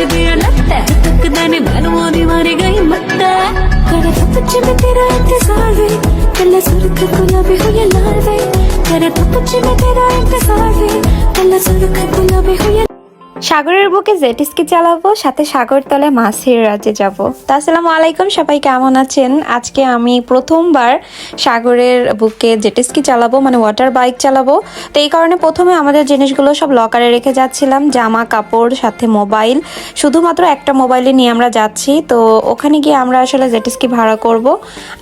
ತಪ್ಪಿಸಿ ಬೀಳತ್ತೆ ತಕ್ಕದಾನೆ ನಾನು ಓದಿ ಮಾರಿಗೈ ಮತ್ತ ಕರ ತಪ್ಪಿಸಿ ಮೆತೆರ ಅಂತ ಸಾವೆ ಎಲ್ಲ ಸುರುಕ ಗುಲಾಬಿ ಹುಯ್ಯಲಾವೆ ಕರ ತಪ್ಪಿಸಿ ಮೆತೆರ ಅಂತ ಸಾವೆ ಎಲ್ಲ ಸುರುಕ ಗುಲಾಬಿ ಹುಯ್ಯ সাগরের বুকে জেটিস্কি চালাবো, সাথে সাগর তলে মাছের রাজ্যে যাব। তা আসসালামু আলাইকুম, সবাই কেমন আছেন? আজকে আমি প্রথমবার সাগরের বুকে জেটিস্কি চালাবো মানে ওয়াটার বাইক চালাবো। তো এই কারণে প্রথমে আমাদের জিনিসগুলো সব লকারে রেখে যাচ্ছিলাম, জামা কাপড়, সাথে মোবাইল শুধুমাত্র একটা মোবাইলে নিয়ে আমরা যাচ্ছি, তো ওখানে গিয়ে আমরা আসলে জেটিস্কি ভাড়া করব।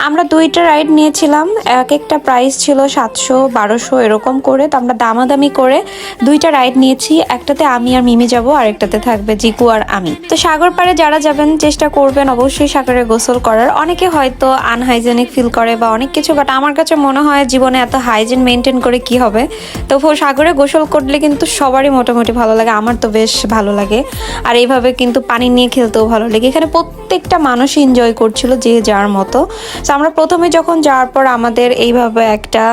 আমরা দুইটা রাইড নিয়েছিলাম, এক একটা প্রাইস ছিল সাতশো, বারোশো, এরকম করে। তো আমরা দামাদামি করে দুইটা রাইড নিয়েছি, একটাতে আমি আর মিমি যাব আর একটাতে থাকবে জিকু আর আমি। তো সাগর পাড়ে যারা যাবেন, চেষ্টা করবেন অবশ্যই সাগরে গোসল করার। অনেকে হয়তো আনহাইজেনিক ফিল করে বা অনেক কিছু বাট আমার কাছে মনে হয় জীবনে এত হাইজিন মেনটেন করে কি হবে? তো সাগরে গোসল করলে কিন্তু সবারই মোটামুটি ভালো লাগে। আমার তো বেশ ভালো লাগে। আর এইভাবে কিন্তু পানি নিয়ে খেলতেও ভালো লাগে। এখানে প্রত্যেকটা মানুষ এনজয় করছিল যে যার মতো। তো আমরা প্রথমে যখন যাওয়ার পর আমাদের এইভাবে একটা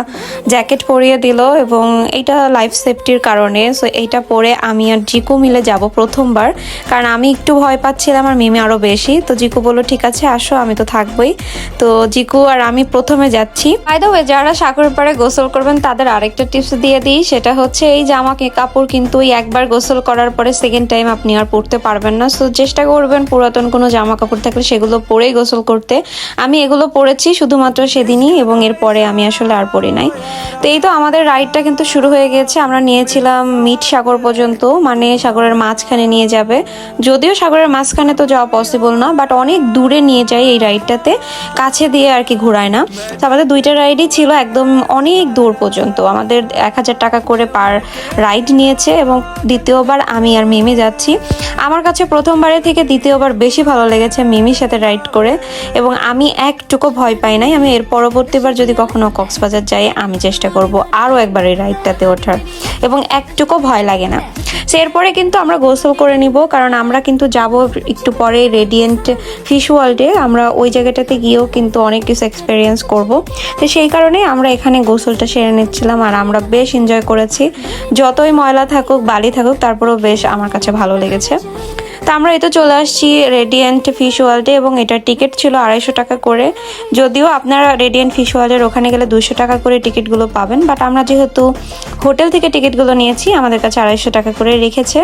জ্যাকেট পরিয়ে দিল এবং এটা লাইফ সেফটির কারণে। সো এইটা পরে আমি আর জিকু মিলে যাব প্রথমবার। কারণ আমি একটু ভয় পাচ্ছিলাম আর মিমি আরও বেশি। তো জিকু বলল, ঠিক আছে, আসো, আমি তো থাকবোই। তো জিকু আর আমি প্রথমে যাচ্ছি। বাই দ্য যারা সাগর পাড়ে গোসল করবেন, তাদের আরেকটা টিপস দিয়ে দিই। সেটা হচ্ছে, এই জামা কাপড় কিন্তু একবার গোসল করার পরে সেকেন্ড টাইম আপনি আর পরতে পারবেন না। সো চেষ্টা করবেন পুরাতন কোনো জামা কাপড় থাকলে সেগুলো পরেই গোসল করতে। আমি এগুলো পরেছি শুধুমাত্র সেদিনই এবং এরপরে আমি আসলে আর পরি নাই। তো এই তো আমাদের রাইডটা কিন্তু শুরু হয়ে গেছে। আমরা নিয়েছিলাম মিট সাগর পর্যন্ত। মানে সাগরের মাঝখানে নিয়ে যাবে। যদিও সাগরের মাঝখানে তো যাওয়া পসিবল না বাট অনেক দূরে নিয়ে যায় এই রাইডটাতে কাছে দিয়ে আর কি ঘোরায় না। তো আমাদের দুইটা রাইডই ছিল একদম অনেক দূর পর্যন্ত। আমাদের এক হাজার টাকা করে পার রাইড নিয়েছে এবং দ্বিতীয়বার আমি আর মিমি যাচ্ছি। আমার কাছে প্রথমবারের থেকে দ্বিতীয়বার বেশি ভালো লেগেছে মিমির সাথে রাইড করে এবং আমি একটুকু ভয় পাই নাই। আমি এর পরবর্তীবার যদি কখনো কক্সবাজার যাই, আমি চেষ্টা করব আরও একবার এই রাইডটাতে ওঠার। এবং একটুকু ভয় লাগে না। সে এরপরে কিন্তু আমরা গোসল করে নিব, কারণ আমরা কিন্তু যাব একটু পরে রেডিয়েন্ট ফিশ ওয়ার্ল্ডে আমরা ওই জায়গাটাতে গিয়েও কিন্তু অনেক কিছু এক্সপিরিয়েন্স করব। তো সেই কারণে আমরা এখানে গোসলটা সেরে নিচ্ছিলাম আর আমরা বেশ এনজয় করেছি। যতই ময়লা থাকুক, বালি থাকুক, তারপরেও বেশ আমার কাছে ভালো লেগেছে। তো আমরা এই তো চলে আসছি রেডিয়েন্ট ফিশ ওয়ার্ল্ডে এবং এটার টিকিট ছিল আড়াইশো টাকা করে। যদিও আপনারা রেডিয়েন্ট ফিশ ওয়ার্ল্ডের ওখানে গেলে দুশো টাকা করে টিকিটগুলো পাবেন বাট আমরা যেহেতু হোটেল থেকে টিকিটগুলো নিয়েছি, আমাদের কাছে আড়াইশো টাকা করে রেখেছে।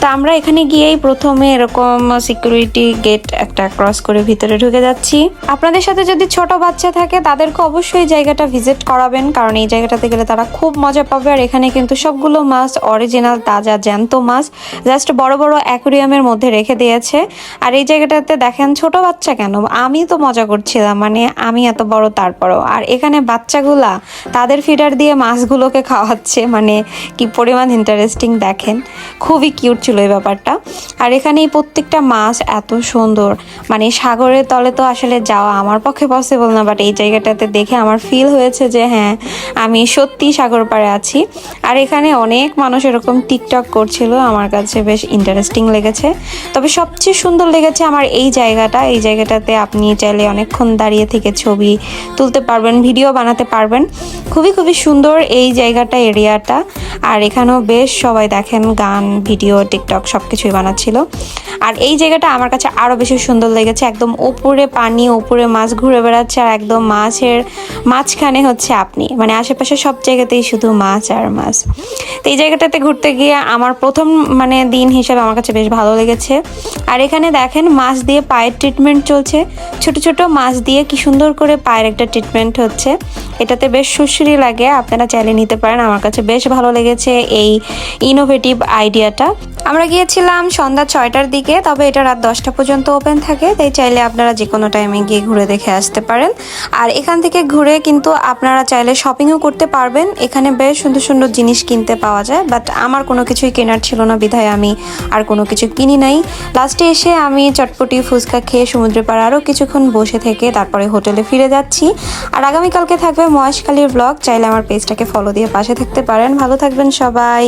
তো আমরা এখানে গিয়েই প্রথমে এরকম সিকিউরিটি গেট একটা ক্রস করে ভিতরে ঢুকে যাচ্ছি। আপনাদের সাথে যদি ছোট বাচ্চা থাকে, তাদেরকে অবশ্যই জায়গাটা ভিজিট করাবেন, কারণ এই জায়গাটাতে গেলে তারা খুব মজা পাবে। আর এখানে কিন্তু সবগুলো মাছ অরিজিনাল তাজা, জ্যান্ত মাছ জাস্ট বড় বড় অ্যাকুরিয়ামের মধ্যে রেখে দিয়েছে। আর এই জায়গাটাতে দেখেন ছোট বাচ্চা কেন? আমি তো মজা করছিলাম মানে আমি এত বড় তারপরও। আর এখানে বাচ্চাগুলা তাদের ফিডার দিয়ে মাছগুলোকে খাওয়াচ্ছে মানে কি পরিমাণ ইন্টারেস্টিং দেখেন। খুবই কিউট ছিল এই ব্যাপারটা। আর এখানে এই প্রত্যেকটা মাছ এত সুন্দর। মানে সাগরের তলে তো আসলে যাওয়া আমার পক্ষে পসিবল না বাট এই জায়গাটাতে দেখে আমার ফিল হয়েছে যে হ্যাঁ আমি সত্যি সাগর পাড়ে আছি। আর এখানে অনেক মানুষ এরকম টিকটক করছিল, আমার কাছে বেশ ইন্টারেস্টিং লেগেছে। তবে সবচেয়ে সুন্দর লেগেছে আমার এই জায়গাটা। এই জায়গাটাতে আপনি চাইলে অনেকক্ষণ দাঁড়িয়ে থেকে ছবি তুলতে পারবেন, ভিডিও বানাতে পারবেন। খুবই খুবই সুন্দর এই জায়গাটা, এরিয়াটা। আর এখানেও বেশ সবাই দেখেন, গান, ভিডিও, টিকটক সব কিছুই বানাচ্ছিল। আর এই জায়গাটা আমার কাছে আরও বেশি সুন্দর লেগেছে, একদম উপরে পানি উপরে মাছ ঘুরে বেড়াচ্ছে আর একদম মাছের মাঝখানে হচ্ছে আপনি। মানে আশেপাশে সব জায়গাতেই শুধু মাছ আর মাছ। তো এই জায়গাটাতে ঘুরতে গিয়ে আমার প্রথম মানে দিন হিসাবে আমার কাছে বেশ ভালো লেগেছে। আর এখানে দেখেন, মাছ দিয়ে পায়ের ট্রিটমেন্ট চলছে। ছোট ছোট মাছ দিয়ে কি সুন্দর করে পায়ের একটা ট্রিটমেন্ট হচ্ছে। এটাতে বেশ সুশ্রী লাগে, আপনারা চাইলে নিতে পারেন। আমার কাছে বেশ ভালো লেগেছে এই ইনোভেটিভ আইডিয়াটা আমরা গিয়েছিলাম সন্ধ্যা ছয়টার দিকে, তবে এটা রাত দশটা পর্যন্ত ওপেন থাকে, তাই চাইলে আপনারা যে কোনো টাইমে গিয়ে ঘুরে দেখে আসতে পারেন। আর এখান থেকে ঘুরে কিন্তু আপনারা চাইলে শপিংও করতে পারবেন। এখানে বেশ সুন্দর সুন্দর জিনিস কিনতে পাওয়া যায় বাট আমার কোনো কিছুই কেনার ছিল না, বিধায় আমি আর কোনো কিছু কিনি নাই। লাস্টে এসে আমি চটপটি, ফুচকা খেয়ে সমুদ্রে পাড়ে আরও কিছুক্ষণ বসে থেকে তারপরে হোটেলে ফিরে যাচ্ছি। আর আগামীকালকে থাকবে মহেশখালীর ব্লগ চাইলে আমার পেজটাকে ফলো দিয়ে পাশে থাকতে পারেন। ভালো থাকবেন সবাই।